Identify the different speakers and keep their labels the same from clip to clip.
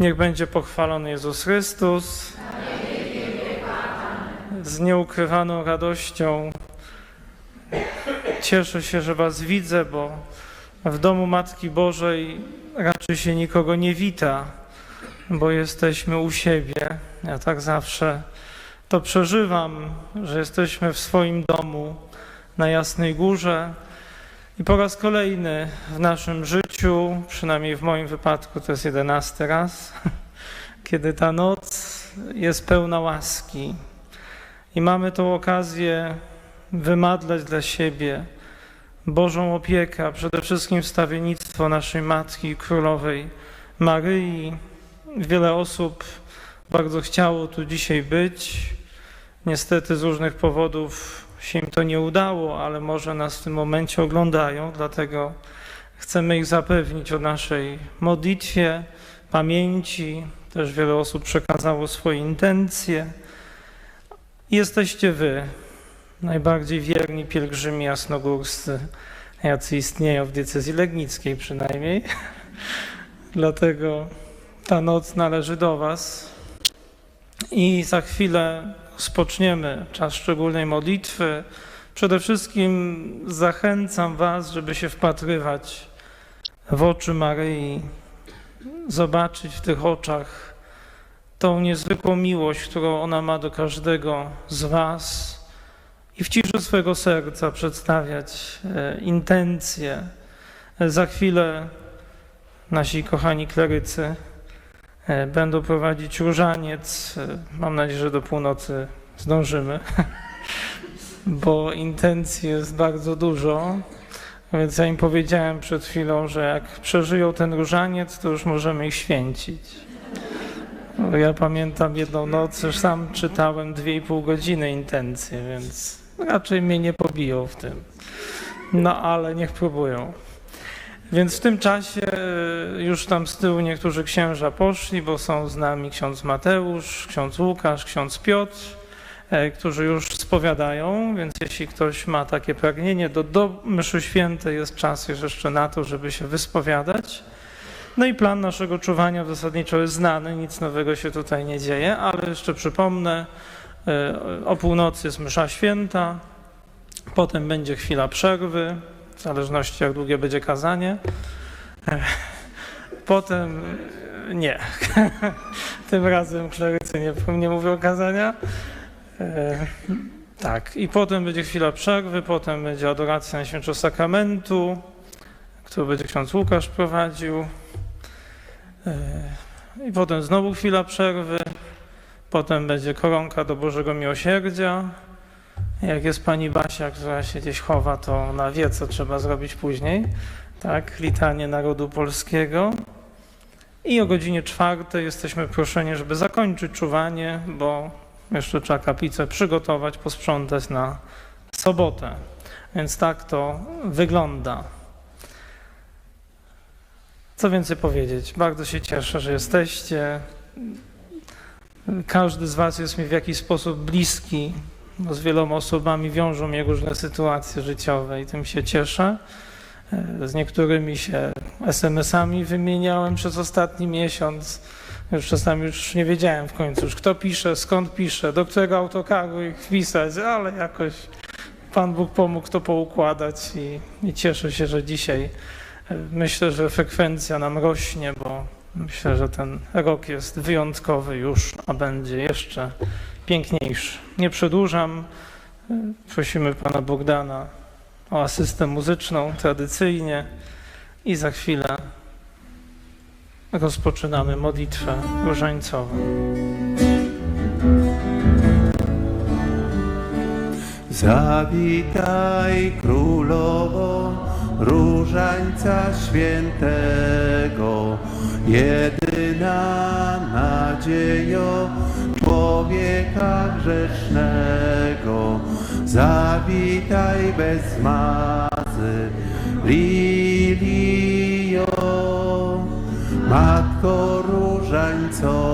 Speaker 1: Niech będzie pochwalony Jezus Chrystus. Z nieukrywaną radością cieszę się, że Was widzę, bo w domu Matki Bożej raczej się nikogo nie wita, bo jesteśmy u siebie. Ja tak zawsze to przeżywam, że jesteśmy w swoim domu na Jasnej Górze. I po raz kolejny w naszym życiu, przynajmniej w moim wypadku to jest jedenasty raz, kiedy ta noc jest pełna łaski i mamy tą okazję wymadlać dla siebie Bożą opiekę, a przede wszystkim wstawiennictwo naszej Matki Królowej Maryi. Wiele osób bardzo chciało tu dzisiaj być. Niestety z różnych powodów się im to nie udało, ale może nas w tym momencie oglądają, dlatego chcemy ich zapewnić o naszej modlitwie, pamięci. Też wiele osób przekazało swoje intencje. Jesteście wy, najbardziej wierni pielgrzymi jasnogórscy, jacy istnieją w diecezji legnickiej przynajmniej. Dlatego ta noc należy do was. I za chwilę rozpoczniemy czas szczególnej modlitwy. Przede wszystkim zachęcam Was, żeby się wpatrywać w oczy Maryi, zobaczyć w tych oczach tą niezwykłą miłość, którą ona ma do każdego z Was i w ciszy swojego serca przedstawiać e, intencje. Za chwilę nasi kochani klerycy E, będą prowadzić różaniec. E, Mam nadzieję, że do północy zdążymy, bo intencji jest bardzo dużo. Więc ja im powiedziałem przed chwilą, że jak przeżyją ten różaniec, to już możemy ich święcić. Ja pamiętam jedną noc, już sam czytałem dwie i pół godziny intencje, więc raczej mnie nie pobiją w tym. No ale niech próbują. Więc w tym czasie e, już tam z tyłu niektórzy księża poszli, bo są z nami ksiądz Mateusz, ksiądz Łukasz, ksiądz Piotr, którzy już spowiadają, więc jeśli ktoś ma takie pragnienie, do, do mszy świętej jest czas jeszcze na to, żeby się wyspowiadać. No i plan naszego czuwania zasadniczo jest znany, nic nowego się tutaj nie dzieje, ale jeszcze przypomnę, e, o północy jest msza święta, potem będzie chwila przerwy, w zależności jak długie będzie kazanie. Potem nie. Tym razem klerycy nie, nie mówią kazania. E, tak, i potem będzie chwila przerwy, potem będzie adoracja Najświętszego Sakramentu, który będzie ksiądz Łukasz prowadził. E, I potem znowu chwila przerwy, potem będzie koronka do Bożego Miłosierdzia, jak jest pani Basia, która się gdzieś chowa, to ona wie, co trzeba zrobić później. Tak, litanie narodu polskiego. I o godzinie czwartej jesteśmy proszeni, żeby zakończyć czuwanie, bo jeszcze trzeba kaplicę przygotować, posprzątać na sobotę. Więc tak to wygląda. Co więcej powiedzieć? Bardzo się cieszę, że jesteście. Każdy z Was jest mi w jakiś sposób bliski bo z wieloma osobami wiążą mnie różne sytuacje życiowe i tym się cieszę. Z niektórymi się SMS-ami wymieniałem przez ostatni miesiąc. Już czasami już nie wiedziałem w końcu, już kto pisze, skąd pisze, do którego autokaru ich pisać, ale jakoś Pan Bóg pomógł to poukładać i, i cieszę się, że dzisiaj e, myślę, że frekwencja nam rośnie, bo myślę, że ten rok jest wyjątkowy już, a będzie jeszcze piękniejszy. Nie przedłużam. Prosimy pana Bogdana o asystę muzyczną tradycyjnie i za chwilę rozpoczynamy modlitwę różańcową.
Speaker 2: Zawitaj królowo różańca świętego, jedyna nadziejo człowieka grzesznego. Zawitaj bez mazy, Matko różańcowa,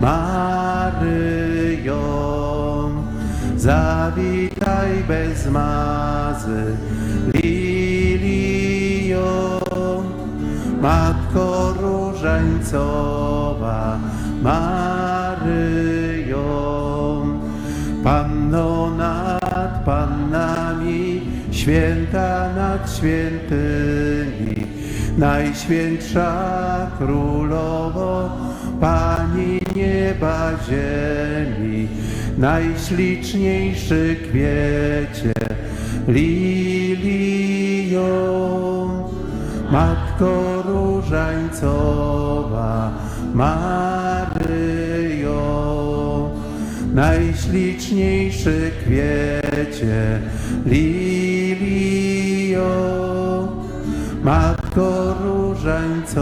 Speaker 2: Maryjo. Zawitaj bez mazy, Lilio, Matko różańcowa, Maryjo, Panno nad Pannami, święta nad świętymi, Najświętsza Królowo, Pani nieba ziemi, Najśliczniejszy kwiecie, lilio, Matko Różańcowa, Maryjo, Najśliczniejszy kwiecie, lilio, Matko Różańcowa.